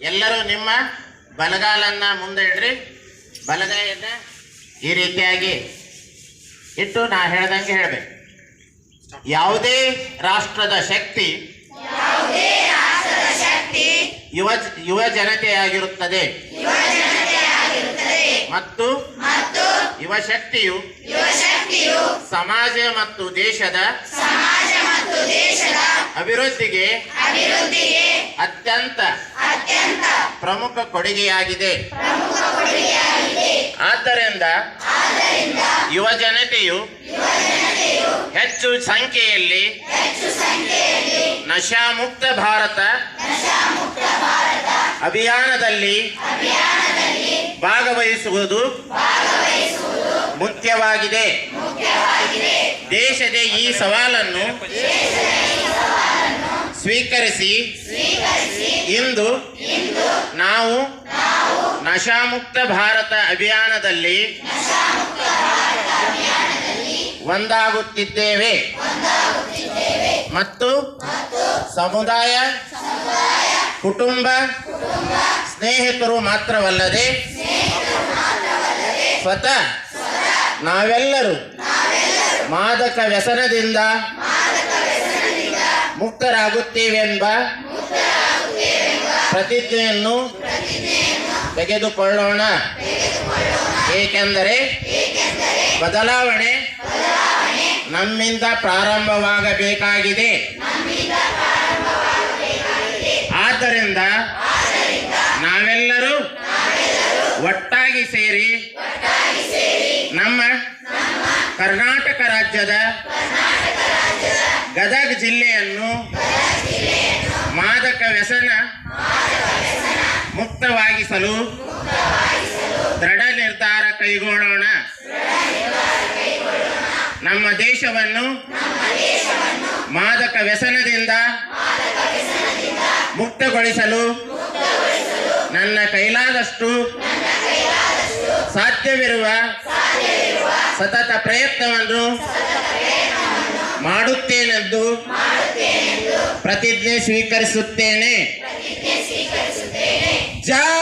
ಎಲ್ಲರೂ ನಿಮ್ಮ ಬಲಗಾಲನ್ನ ಮುಂದೆ ಇಡ್ರಿ. ಬಲಗೈಯನ್ನ ಈ ರೀತಿಯಾಗಿ ಇಟ್ಟು ನಾ ಹೇಳ್ದಂಗೆ ಹೇಳ್ಬೇಕು ಯಾವುದೇ ರಾಷ್ಟ್ರದ ಶಕ್ತಿ ಯುವ ಯುವ ಜನತೆಯಾಗಿರುತ್ತದೆ. ಮತ್ತು ಯುವ ಶಕ್ತಿಯು ಸಮಾಜ ಮತ್ತು ದೇಶದ ಅಭಿವೃದ್ಧಿಗೆ ಅತ್ಯಂತ ಪ್ರಮುಖ ಕೊಡುಗೆಯಾಗಿದೆ. ಆದ್ದರಿಂದ ಯುವ ಜನತೆಯು ಹೆಚ್ಚು ಸಂಖ್ಯೆಯಲ್ಲಿ ನಶಾಮುಕ್ತ ಭಾರತ ಅಭಿಯಾನದಲ್ಲಿ ಭಾಗವಹಿಸುವುದು ಮುಖ್ಯವಾಗಿದೆ. ದೇಶದ ಈ ಸವಾಲನ್ನು ಸ್ವೀಕರಿಸಿ ಇಂದು ನಾವು ನಶಾಮುಕ್ತ ಭಾರತ ಅಭಿಯಾನದಲ್ಲಿ ಒಂದಾಗುತ್ತಿದ್ದೇವೆ. ಮತ್ತು ಸಮುದಾಯ ಕುಟುಂಬ ಸ್ನೇಹಿತರು ಮಾತ್ರವಲ್ಲದೆ ಸ್ವತಃ ನಾವೆಲ್ಲರೂ ಮಾದಕ ವ್ಯಸನದಿಂದ ಮುಕ್ತರಾಗುತ್ತೇವೆಂಬ ಪ್ರತಿಜ್ಞೆಯನ್ನು ತೆಗೆದುಕೊಳ್ಳೋಣ. ಏಕೆಂದರೆ ಬದಲಾವಣೆ ನಮ್ಮಿಂದ ಪ್ರಾರಂಭವಾಗಬೇಕಾಗಿದೆ. ಆದ್ದರಿಂದ ನಾವೆಲ್ಲರೂ ಒಟ್ಟಾಗಿ ಸೇರಿ ನಮ್ಮ ಕರ್ನಾಟಕ ರಾಜ್ಯದ ಗದಗ ಜಿಲ್ಲೆಯನ್ನು ಮಾದಕ ವ್ಯಸನ ಮುಕ್ತವಾಗಿಸಲು ದೃಢ ನಿರ್ಧಾರ ಕೈಗೊಳ್ಳೋಣ. ನಮ್ಮ ದೇಶವನ್ನು ಮಾದಕ ವ್ಯಸನದಿಂದ ಮುಕ್ತಗೊಳಿಸಲು ನನ್ನ ಕೈಲಾದಷ್ಟು ಸಾಧ್ಯವಿರುವ ಸತತ ಪ್ರಯತ್ನವನ್ನು ಮಾಡುತ್ತೇನೆಂದು ಪ್ರತಿಜ್ಞೆ ಸ್ವೀಕರಿಸುತ್ತೇನೆ. ಜೈ